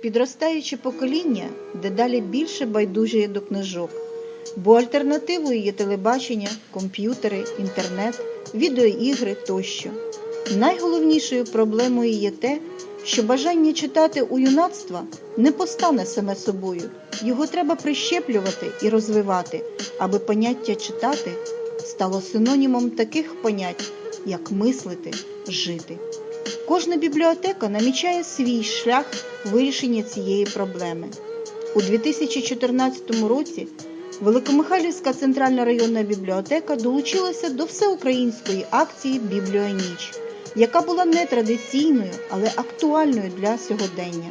підростаюче покоління дедалі більше байдужує до книжок, бо альтернативою є телебачення, комп'ютери, інтернет, відеоігри тощо. Найголовнішою проблемою є те, що бажання читати у юнацтва не постане саме собою. Його треба прищеплювати і розвивати, аби поняття читати стало синонімом таких понять, як мислити, жити. Кожна бібліотека намічає свій шлях вирішення цієї проблеми. У 2014 році Великомихайлівська центральна районна бібліотека долучилася до всеукраїнської акції Бібліоніч, яка була не традиційною, але актуальною для сьогодення.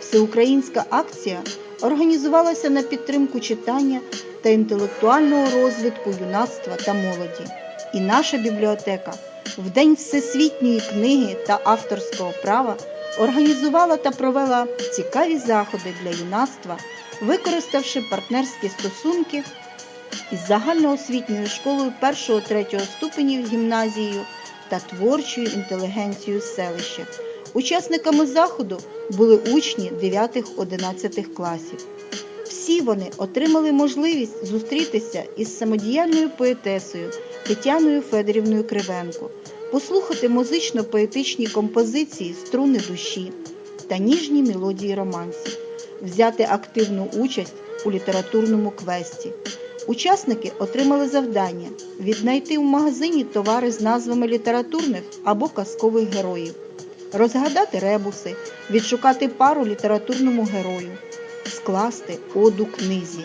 Всеукраїнська акція організувалася на підтримку читання та інтелектуального розвитку юнацтва та молоді. І наша бібліотека в День Всесвітньої книги та авторського права організувала та провела цікаві заходи для юнацтва, використавши партнерські стосунки із загальноосвітньою школою 1-3 ступенів гімназією та творчою інтелігенцією селища. Учасниками заходу були учні 9-11 класів. Всі вони отримали можливість зустрітися із самодіяльною поетесою Тетяною Федорівною Кривенко, послухати музично-поетичні композиції струни душі та ніжні мелодії романсів, взяти активну участь у літературному квесті. Учасники отримали завдання віднайти в магазині товари з назвами літературних або казкових героїв, розгадати ребуси, відшукати пару літературному герою, скласти оду книзі.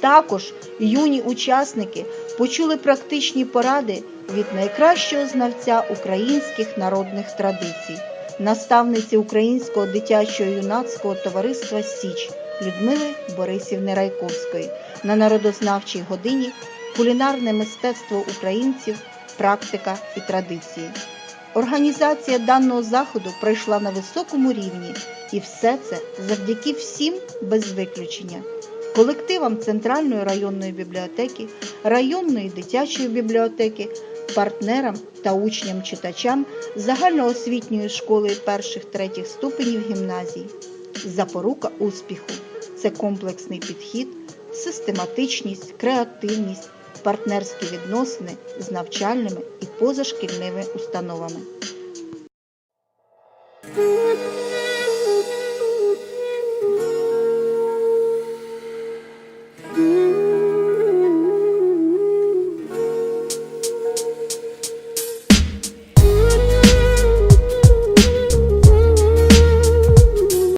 Також юні учасники почули практичні поради від найкращого знавця українських народних традицій, наставниці Українського дитячого юнацького товариства Січ Людмили Борисівни Райковської на народознавчій годині кулінарне мистецтво українців, практика і традиції. Організація даного заходу пройшла на високому рівні, і все це завдяки всім без виключення колективам Центральної районної бібліотеки, районної дитячої бібліотеки, партнерам та учням-читачам загальноосвітньої школи перших третіх ступенів гімназії. Запорука успіху це комплексний підхід, систематичність, креативність, партнерські відносини з навчальними і позашкільними установами.